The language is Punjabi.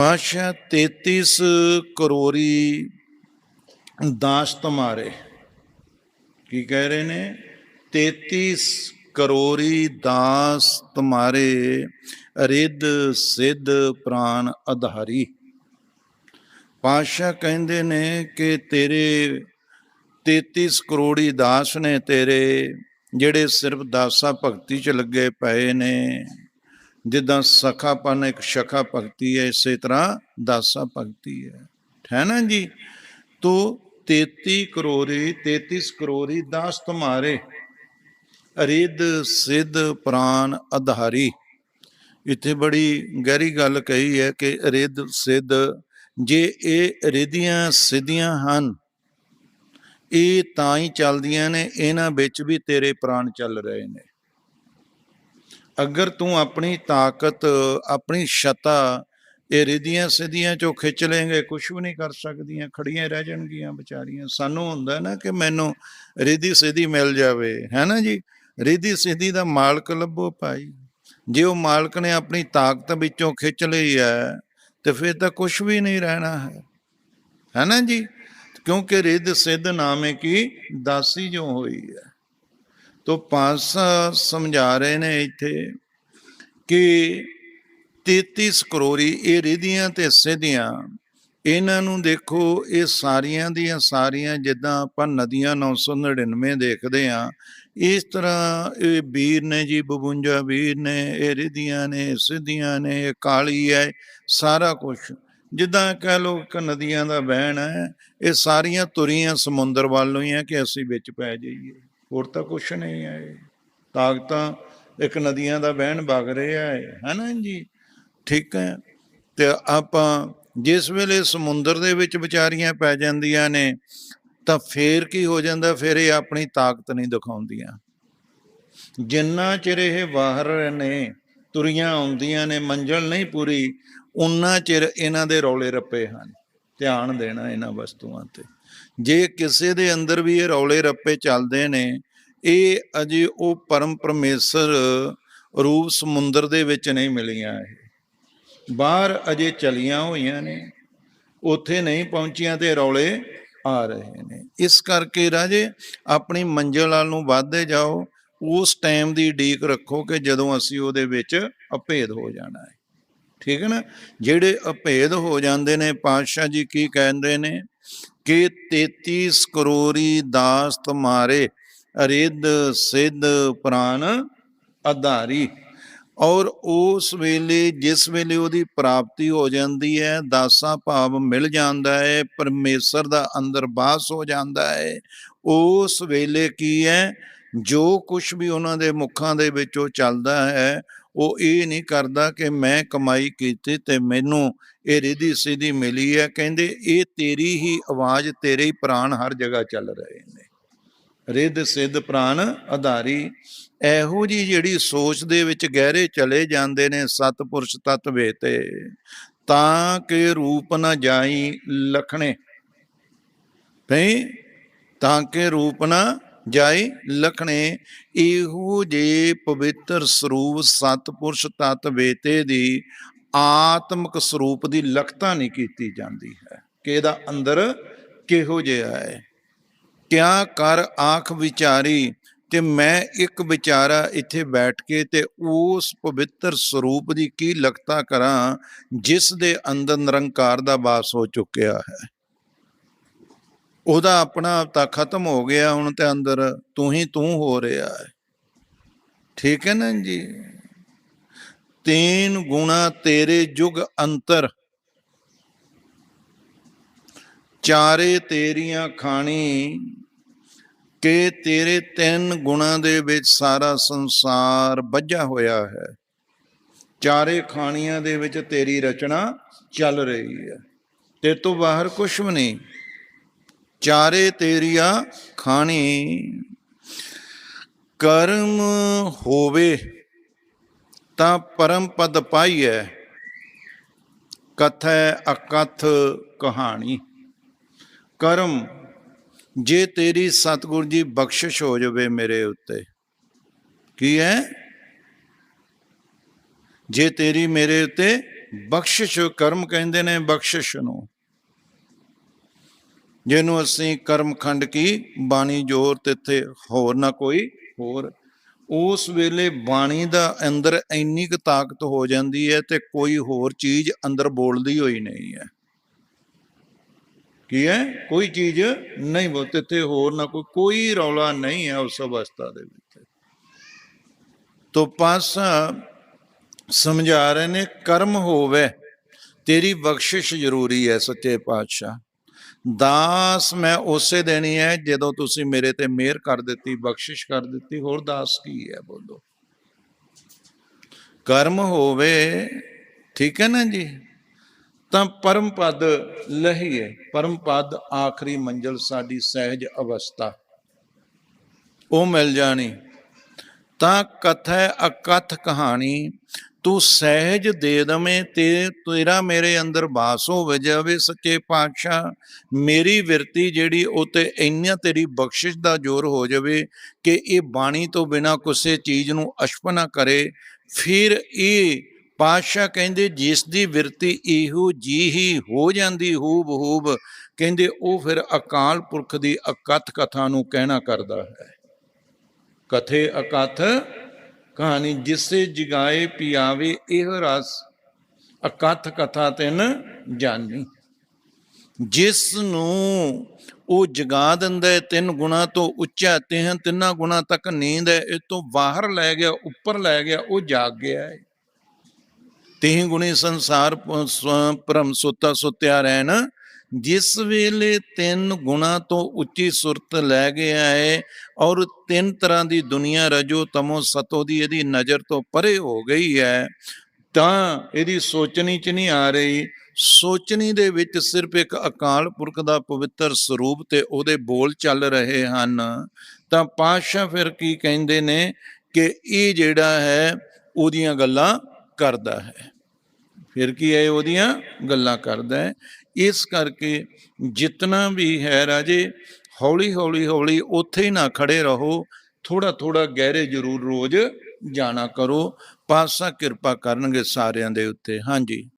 ਪਾਸ਼ਾ 33 ਕਰੋਰੀ ਦਾਸ ਤੁਮਾਰੇ ਕੀ ਕਹਿ ਰਹੇ ਨੇ? 33 ਕਰੋਰੀ ਦਾਸ ਤੁਮਾਰੇ ਰਿੱਧ ਸਿੱਧ ਪ੍ਰਾਨ ਅਧਾਰੀ। ਪਾਸ਼ਾ ਕਹਿੰਦੇ ਨੇ ਕਿ ਤੇਰੇ 33 ਕਰੋੜੀ ਦਾਸ ਨੇ ਤੇਰੇ, ਜਿਹੜੇ ਸਿਰਫ ਦਾਸਾ ਭਗਤੀ ਚ ਲੱਗੇ ਪਏ ਨੇ। ਜਿੱਦਾਂ ਸਖਾਪਨ ਇੱਕ ਸ਼ਖਾ ਭਗਤੀ ਹੈ, ਇਸੇ ਤਰ੍ਹਾਂ ਦਾਸਾ ਭਗਤੀ ਹੈ। ਹੈ ਨਾ ਜੀ? ਤੋ 33 ਕਰੋਰੀ 33 ਕਰੋਰੀ ਦਾਸ ਤੁਮਾਰੇ ਰਿੱਧ ਸਿੱਧ ਪ੍ਰਾਨ ਅਧਾਰੀ। ਇੱਥੇ ਬੜੀ ਗਹਿਰੀ ਗੱਲ ਕਹੀ ਹੈ ਕਿ ਰਿੱਧ ਸਿੱਧ, ਜੇ ਇਹ ਰਿੱਧੀਆਂ ਸਿੱਧੀਆਂ ਹਨ, ਇਹ ਤਾਂ ਹੀ ਚੱਲਦੀਆਂ ਨੇ, ਇਹਨਾਂ ਵਿੱਚ ਵੀ ਤੇਰੇ ਪ੍ਰਾਣ ਚੱਲ ਰਹੇ ਨੇ। ਅਗਰ ਤੂੰ ਆਪਣੀ ਤਾਕਤ, ਆਪਣੀ ਛਤਾ ਇਹ ਰਿਧੀਆਂ ਸਿੱਧੀਆਂ ਚੋਂ ਖਿੱਚ ਲੇਂਗੇ ਕੁਝ ਵੀ ਨਹੀਂ ਕਰ ਸਕਦੀਆਂ, ਖੜੀਆਂ ਰਹਿ ਜਾਣਗੀਆਂ ਵਿਚਾਰੀਆਂ। ਸਾਨੂੰ ਹੁੰਦਾ ਨਾ ਕਿ ਮੈਨੂੰ ਰਿਧੀ ਸਿੱਧੀ ਮਿਲ ਜਾਵੇ, ਹੈ ਨਾ ਜੀ? ਰਿਧੀ ਸਿੱਧੀ ਦਾ ਮਾਲਕ ਲੱਭੋ ਭਾਈ। ਜੇ ਉਹ ਮਾਲਕ ਨੇ ਆਪਣੀ ਤਾਕਤ ਵਿੱਚੋਂ ਖਿੱਚ ਲਈ ਹੈ, ਤੇ ਫਿਰ ਤਾਂ ਕੁਝ ਵੀ ਨਹੀਂ ਰਹਿਣਾ ਹੈ। ਹੈ ਨਾ ਜੀ? ਕਿਉਂਕਿ ਰਿਧ ਸਿੱਧ ਨਾਮੇ ਕੀ? ਦਾਸੀ ਜੋ ਹੋਈ ਹੈ। ਤੋ ਪਾਸਾ ਸਮਝਾ ਰਹੇ ਨੇ ਇੱਥੇ ਕਿ 33 ਕਰੋੜੀ ਇਹ ਰਿਧੀਆਂ ਤੇ ਸਿੱਧੀਆਂ ਇਹਨਾਂ ਨੂੰ ਦੇਖੋ, ਇਹ ਸਾਰੀਆਂ ਦੀਆਂ ਸਾਰੀਆਂ ਜਿੱਦਾਂ ਆਪਾਂ ਨਦੀਆਂ 999 ਦੇਖਦੇ ਆ ਇਸ ਤਰ੍ਹਾਂ ਇਹ ਵੀਰ ਨੇ ਜੀ 52 ਵੀਰ ਨੇ ਇਹ ਰਿਧੀਆਂ ਨੇ ਸਿੱਧੀਆਂ ਨੇ, ਇਹ ਕਾਲੀ ਹੈ, ਸਾਰਾ ਕੁਝ ਜਿੱਦਾਂ ਕਹਿ ਲੋ ਕਿ ਨਦੀਆਂ ਦਾ ਵਹਿਣ ਹੈ, ਇਹ ਸਾਰੀਆਂ ਤੁਰੀਆਂ ਸਮੁੰਦਰ ਵੱਲੋਂ ਹੀ ਹੈ ਕਿ ਅਸੀਂ ਵਿੱਚ ਪੈ ਜਾਈਏ। ਹੋਰ ਤਾਂ ਕੁਛ ਨਹੀਂ ਹੈ ਤਾਕਤਾਂ ਇੱਕ ਨਦੀਆਂ ਦਾ ਵਹਿਣ ਵਗ ਰਿਹਾ ਹੈ ਹੈਨਾ ਜੀ? ਠੀਕ ਹੈ। ਤੇ ਆਪਾਂ ਜਿਸ ਵੇਲੇ ਸਮੁੰਦਰ ਦੇ ਵਿੱਚ ਵਿਚਾਰੀਆਂ ਪੈ ਜਾਂਦੀਆਂ ਨੇ, ਤਾਂ ਫੇਰ ਕੀ ਹੋ ਜਾਂਦਾ? ਫਿਰ ਇਹ ਆਪਣੀ ਤਾਕਤ ਨਹੀਂ ਦਿਖਾਉਂਦੀਆਂ। ਜਿੰਨਾ ਚਿਰ ਇਹ ਬਾਹਰ ਨੇ, ਤੁਰੀਆਂ ਆਉਂਦੀਆਂ ਨੇ, ਮੰਜ਼ਲ ਨਹੀਂ ਪੂਰੀ, ਉਨਾ ਚਿਰ ਇਹਨਾਂ ਦੇ ਰੌਲੇ ਰੱਪੇ ਹਨ। ਧਿਆਨ ਦੇਣਾ ਇਹਨਾਂ ਵਸਤੂਆਂ ਤੇ। ਜੇ ਕਿਸੇ ਦੇ ਅੰਦਰ ਵੀ ਇਹ ਰੌਲੇ ਰੱਪੇ ਚੱਲਦੇ ਨੇ, ਇਹ ਅਜੇ ਉਹ ਪਰਮ ਪਰਮੇਸ਼ਰ ਰੂਪ ਸਮੁੰਦਰ ਦੇ ਵਿੱਚ ਨਹੀਂ ਮਿਲੀਆਂ ਇਹ। ਬਾਹਰ ਅਜੇ ਚਲੀਆਂ ਹੋਈਆਂ ਨੇ, ਉੱਥੇ ਨਹੀਂ ਪਹੁੰਚੀਆਂ ਤੇ ਰੌਲੇ ਆ ਰਹੇ ਨੇ। ਇਸ ਕਰਕੇ ਰਾਜੇ ਆਪਣੀ ਮੰਜ਼ਿਲ ਵੱਲ ਨੂੰ ਵਧਦੇ ਜਾਓ, ਉਸ ਟਾਈਮ ਦੀ ਡੀਕ ਰੱਖੋ ਕਿ ਜਦੋਂ ਅਸੀਂ ਉਹਦੇ ਵਿੱਚ ਅਭੇਦ ਹੋ ਜਾਣਾ ਹੈ। ਠੀਕ ਹੈ ਨਾ? ਜਿਹੜੇ ਅਭੇਦ ਹੋ ਜਾਂਦੇ ਨੇ, ਪਾਤਸ਼ਾਹ ਜੀ ਕੀ ਕਹਿੰਦੇ ਨੇ? ਕਿ 33 ਕਰੋੜੀ ਦਾਸ ਤੁਮਾਰੇ ਰਿੱਧ ਸਿੱਧ ਪ੍ਰਾਨ ਆਧਾਰੀ ਔਰ ਉਸ ਵੇਲੇ, ਜਿਸ ਵੇਲੇ ਉਹਦੀ ਪ੍ਰਾਪਤੀ ਹੋ ਜਾਂਦੀ ਹੈ, ਦਾਸਾਂ ਭਾਵ ਮਿਲ ਜਾਂਦਾ ਹੈ, ਪਰਮੇਸ਼ਰ ਦਾ ਅੰਦਰ ਬਾਸ ਹੋ ਜਾਂਦਾ ਹੈ, ਉਸ ਵੇਲੇ ਕੀ ਹੈ, ਜੋ ਕੁਝ ਵੀ ਉਹਨਾਂ ਦੇ ਮੁੱਖਾਂ ਦੇ ਵਿੱਚੋਂ ਚੱਲਦਾ ਹੈ ਉਹ ਇਹ ਨਹੀਂ ਕਰਦਾ ਕਿ ਮੈਂ ਕਮਾਈ ਕੀਤੀ ਤੇ ਮੈਨੂੰ ਇਹ ਰਿਧੀ ਸਿੱਧੀ ਮਿਲੀ ਹੈ। ਕਹਿੰਦੇ, ਇਹ ਤੇਰੀ ਹੀ ਆਵਾਜ਼, ਤੇਰੇ ਹੀ ਪ੍ਰਾਣ ਹਰ ਜਗ੍ਹਾ ਚੱਲ ਰਹੇ ਨੇ। ਰਿਧ ਸਿੱਧ ਪ੍ਰਾਣ ਆਧਾਰੀ। ਇਹੋ ਜੀ ਜਿਹੜੀ ਸੋਚ ਦੇ ਵਿੱਚ ਗਹਿਰੇ ਚਲੇ ਜਾਂਦੇ ਨੇ ਸਤਪੁਰਸ਼ ਤਤ ਤੇ ਤਾਂ ਕਿ ਰੂਪ ਨਾ ਜਾਈ ਲਖਣੇ। ਭਈ, ਤਾਂ ਕਿ ਰੂਪ ਨਾ ਜਾਏ ਲਖਣੇ, ਇਹੋ ਜੇ ਪਵਿੱਤਰ ਸਰੂਪ ਸਤਪੁਰਸ਼ ਤਤ ਵੇਤੇ ਦੀ ਆਤਮਿਕ ਸਰੂਪ ਦੀ ਲਖਤਾ ਨਹੀਂ ਕੀਤੀ ਜਾਂਦੀ ਹੈ। ਕਿ ਇਹਦਾ ਅੰਦਰ? ਕਿਹੋ ਜਿਹਾ ਹੈ? ਕਿਆ ਕਰ ਆਖ ਵਿਚਾਰੀ ਤੇ ਮੈਂ ਇੱਕ ਵਿਚਾਰਾ ਇੱਥੇ ਬੈਠ ਕੇ ਤੇ ਉਸ ਪਵਿੱਤਰ ਸਰੂਪ ਦੀ ਕੀ ਲਖਤਾ ਕਰਾਂ, ਜਿਸ ਦੇ ਅੰਦਰ ਨਿਰੰਕਾਰ ਦਾ ਵਾਸ ਹੋ ਚੁੱਕਿਆ ਹੈ? ਉਹਦਾ ਆਪਣਾ ਆਪ ਤਾਂ ਖਤਮ ਹੋ ਗਿਆ ਹੁਣ ਤੇ ਅੰਦਰ, ਤੂੰ ਹੀ ਤੂੰ ਹੋ ਰਿਹਾ ਹੈ। ਠੀਕ ਹੈ ਨਾ ਜੀ? ਤੀਨ ਗੁਣਾ ਤੇਰੇ ਜੁਗ ਅੰਤਰ। ਚਾਰੇ ਤੇਰੀਆਂ ਖਾਣੀ, ਕਿ ਤੇਰੇ ਤਿੰਨ ਗੁਣਾਂ ਦੇ ਵਿੱਚ ਸਾਰਾ ਸੰਸਾਰ ਵੱਜਾ ਹੋਇਆ ਹੈ। ਚਾਰੇ ਖਾਣੀਆਂ ਦੇ ਵਿੱਚ ਤੇਰੀ ਰਚਨਾ ਚੱਲ ਰਹੀ ਹੈ। ਤੇ ਤੋਂ ਬਾਹਰ ਕੁਛ ਵੀ ਨਹੀਂ। ਚਾਰੇ ਤੇਰੀਆਂ ਖਾਣੀ। ਕਰਮ ਹੋਵੇ ਤਾਂ ਪਰਮ ਪਦ ਪਾਈਐ, ਕਥੈ ਅਕਥ ਕਹਾਣੀ। ਕਰਮ, ਜੇ ਤੇਰੀ ਸਤਿਗੁਰ ਜੀ ਬਖਸ਼ਿਸ਼ ਹੋ ਜਾਵੇ ਮੇਰੇ ਉੱਤੇ, ਕੀ ਹੈ ਜੇ ਤੇਰੀ ਮੇਰੇ ਉੱਤੇ ਬਖਸ਼ਿਸ਼, ਕਰਮ ਕਹਿੰਦੇ ਨੇ ਬਖਸ਼ਿਸ਼ ਨੂੰ ਜਿਹਨੂੰ ਅਸੀਂ ਕਰਮਖੰਡ ਕੀ? ਬਾਣੀ ਜੋਰ ਤਿੱਥੇ ਹੋਰ ਨਾ ਕੋਈ, ਹੋਰ। ਉਸ ਵੇਲੇ ਬਾਣੀ ਦਾ ਅੰਦਰ ਇੰਨੀ ਕੁ ਤਾਕਤ ਹੋ ਜਾਂਦੀ ਹੈ ਤੇ ਕੋਈ ਹੋਰ ਚੀਜ਼ ਅੰਦਰ ਬੋਲਦੀ ਹੋਈ ਨਹੀਂ ਹੈ। ਕੀ ਹੈ? ਕੋਈ ਚੀਜ਼ ਨਹੀਂ ਬੋਲ ਤਿੱਥੇ ਹੋਰ ਨਾ ਕੋਈ ਕੋਈ ਰੌਲਾ ਨਹੀਂ ਹੈ ਉਸ ਅਵਸਥਾ ਦੇ ਵਿੱਚ। ਤੋ ਪਾਸਾ ਸਮਝਾ ਰਹੇ ਨੇ, ਕਰਮ ਹੋਵੇ, ਤੇਰੀ ਬਖਸ਼ਿਸ਼ ਜ਼ਰੂਰੀ ਹੈ ਸੱਚੇ ਪਾਤਸ਼ਾਹ। ਦਾਸ ਮੈਂ ਉਸੇ ਦੇਣੀ ਹੈ ਜਦੋਂ ਤੁਸੀਂ ਮੇਰੇ ਤੇ ਮਿਹਰ ਕਰ ਦਿੱਤੀ, ਬਖਸ਼ਿਸ਼ ਕਰ ਦਿੱਤੀ। ਹੋਰ ਦਾਸ ਕੀ ਹੈ ਬੋਲੋ? ਕਰਮ ਹੋਵੇ, ਠੀਕ ਹੈ ਨਾ ਜੀ? ਤਾਂ ਪਰਮ ਪਦ ਲਹੀਏ। ਪਰਮ ਪਦ ਆਖਰੀ ਮੰਜ਼ਲ ਸਾਡੀ ਸਹਿਜ ਅਵਸਥਾ। ਉਹ ਮਿਲ ਜਾਣੀ। ਤਾਂ ਕਥੈ ਅਕਥ ਕਹਾਣੀ, ਤੂੰ ਸਹਿਜ ਦੇ ਦਵੇਂ ਤੇ ਤੇਰਾ ਮੇਰੇ ਅੰਦਰ ਬਾਸ ਹੋਵੇ ਜਾਵੇ ਸੱਚੇ ਪਾਤਸ਼ਾਹ, ਮੇਰੀ ਵਿਰਤੀ ਜਿਹੜੀ ਉਹ ਤੇ ਇੰਨਾ ਤੇਰੀ ਬਖਸ਼ਿਸ਼ ਦਾ ਜ਼ੋਰ ਹੋ ਜਾਵੇ ਕਿ ਇਹ ਬਾਣੀ ਤੋਂ ਬਿਨਾ ਕਿਸੇ ਚੀਜ਼ ਨੂੰ ਅਸ਼ਪ ਨਾ ਕਰੇ, ਫਿਰ ਇਹ ਪਾਤਸ਼ਾਹ ਕਹਿੰਦੇ, ਜਿਸ ਦੀ ਵਿਰਤੀ ਇਹੋ ਜੀ ਹੀ ਹੋ ਜਾਂਦੀ ਹੂਬ ਹੂਬ ਕਹਿੰਦੇ ਉਹ ਫਿਰ ਅਕਾਲ ਪੁਰਖ ਦੀ ਅਕਥ ਕਥਾ ਨੂੰ ਕਹਿਣਾ ਕਰਦਾ ਹੈ। ਕਥੇ ਅਕਥ ਕਹਾਣੀ ਜਿਸੇ ਜਗਾਏ ਪਿਆਵੇ ਇਹ ਰਸ, ਅਕਥ ਕਥਾ ਤਿਨ ਜਾਣੀ। ਜਿਸ ਨੂੰ ਉਹ ਜਗਾ ਦਿੰਦਾ ਹੈ, ਤਿੰਨ ਗੁਣਾ ਤੋਂ ਉੱਚਾ ਤੇ ਹਨ ਤਿੰਨਾਂ ਗੁਣਾ ਤੱਕ ਨੀਂਦ ਹੈ, ਇਹ ਤੋਂ ਬਾਹਰ ਲੈ ਗਿਆ, ਉੱਪਰ ਲੈ ਗਿਆ, ਉਹ ਜਾਗ ਗਿਆ ਹੈ। ਤਿਹ ਗੁਣੀ ਸੰਸਾਰ ਪ- ਭਰਮ ਸੁੱਤਾ ਸੁੱਤਿਆ ਰਹਿਣ ਜਿਸ ਵੇਲੇ ਤਿੰਨ ਗੁਣਾ ਤੋਂ ਉੱਚੀ ਸੁਰਤ ਲੈ ਗਿਆ ਹੈ ਔਰ ਤਿੰਨ ਤਰ੍ਹਾਂ ਦੀ ਦੁਨੀਆ ਰਜੋ ਤਮੋ ਸਤੋ ਦੀ ਇਹਦੀ ਨਜ਼ਰ ਤੋਂ ਪਰੇ ਹੋ ਗਈ ਹੈ, ਤਾਂ ਇਹਦੀ ਸੋਚਣੀ ਚ ਨਹੀਂ ਆ ਰਹੀ। ਸੋਚਣੀ ਦੇ ਵਿੱਚ ਸਿਰਫ ਇੱਕ ਅਕਾਲ ਪੁਰਖ ਦਾ ਪਵਿੱਤਰ ਸਰੂਪ ਤੇ ਉਹਦੇ ਬੋਲ ਚੱਲ ਰਹੇ ਹਨ। ਤਾਂ ਪਾਤਸ਼ਾਹ ਫਿਰ ਕੀ ਕਹਿੰਦੇ ਨੇ ਕਿ ਇਹ ਜਿਹੜਾ ਹੈ, ਉਹਦੀਆਂ ਗੱਲਾਂ ਕਰਦਾ ਹੈ। ਫਿਰ ਕੀ ਹੈ, ਉਹਦੀਆਂ ਗੱਲਾਂ ਕਰਦਾ ਹੈ। ਇਸ ਕਰਕੇ ਜਿਤਨਾ ਵੀ ਹੈ ਰਾਜੇ, ਹੌਲੀ ਹੌਲੀ ਹੌਲੀ ਉੱਥੇ ਹੀ ਨਾ ਖੜੇ ਰਹੋ। ਥੋੜਾ ਥੋੜਾ ਗਹਿਰੇ ਜ਼ਰੂਰ ਰੋਜ਼ ਜਾਣਾ ਕਰੋ। ਪਾਤਸ਼ਾਹ ਕਿਰਪਾ ਕਰਨਗੇ ਸਾਰਿਆਂ ਦੇ ਉੱਤੇ। ਹਾਂਜੀ।